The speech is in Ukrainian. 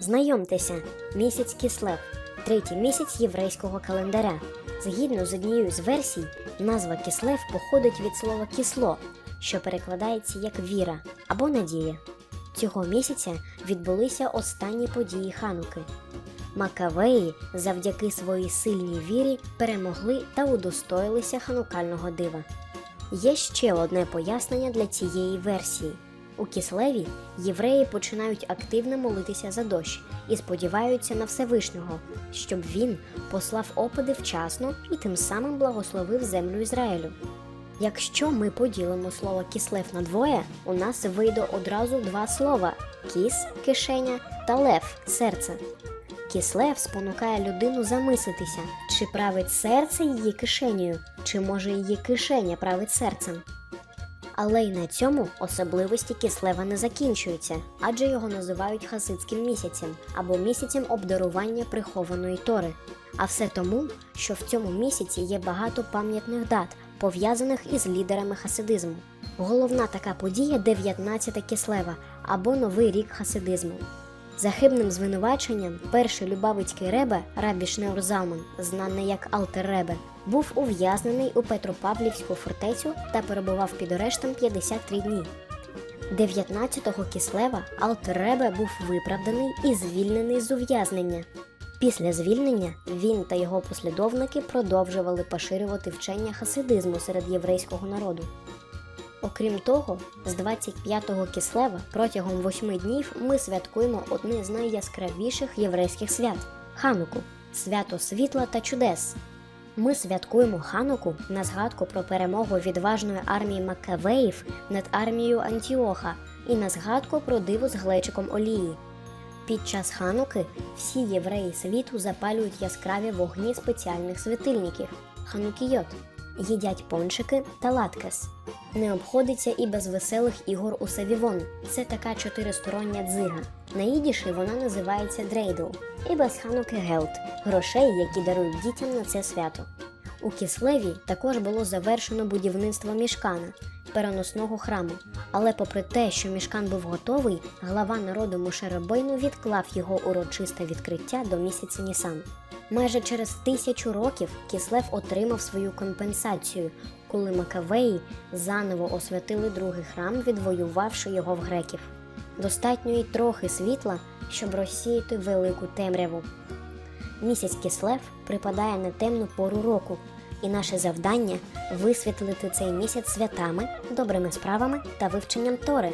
Знайомтеся, місяць Кислев, третій місяць єврейського календаря. Згідно з однією з версій, назва Кислев походить від слова кисло, що перекладається як віра або надія. Цього місяця відбулися останні події Хануки. Макавеї завдяки своїй сильній вірі перемогли та удостоїлися ханукального дива. Є ще одне пояснення для цієї версії. У Кислеві євреї починають активно молитися за дощ і сподіваються на Всевишнього, щоб він послав опади вчасно і тим самим благословив землю Ізраїлю. Якщо ми поділимо слово кислев на двоє, у нас вийде одразу два слова кіс кишеня та лев серце. Кислев спонукає людину замислитися, чи править серце її кишенею, чи може її кишеня править серцем. Але й на цьому особливості кислева не закінчуються, адже його називають хасидським місяцем або місяцем обдарування прихованої тори. А все тому, що в цьому місяці є багато пам'ятних дат, пов'язаних із лідерами хасидизму. Головна така подія 19 кислева або Новий рік хасидизму. За хибним звинуваченням перший любавицький ребе Рабі Неурзаман, знаний як Алтер Ребе, був ув'язнений у Петропавлівську фортецю та перебував під арештом 53 дні. 19-го кислева Алтер Ребе був виправданий і звільнений з ув'язнення. Після звільнення він та його послідовники продовжували поширювати вчення хасидизму серед єврейського народу. Окрім того, з 25-го кислева протягом восьми днів ми святкуємо одне з найяскравіших єврейських свят Хануку свято світла та чудес. Ми святкуємо Хануку на згадку про перемогу відважної армії Маккавеїв над армією Антіоха і на згадку про диво з глечиком олії. Під час Хануки всі євреї світу запалюють яскраві вогні спеціальних світильників ханукійот, їдять пончики та латкес. Не обходиться і без веселих ігор у Савівон. Це така чотиристороння дзига. На їдіші вона називається дрейдл. І без хануки гелт грошей, які дарують дітям на це свято. У Кислеві також було завершено будівництво мішкана, переносного храму. Але попри те, що мішкан був готовий, глава народу Мушеребойну відклав його урочисте відкриття до місяця Нісан. Майже через тисячу років Кислев отримав свою компенсацію, коли Макавеї заново освятили другий храм, відвоювавши його в греків. Достатньо й трохи світла, щоб розсіяти велику темряву. Місяць Кислев припадає на темну пору року, і наше завдання висвітлити цей місяць святами, добрими справами та вивченням Тори.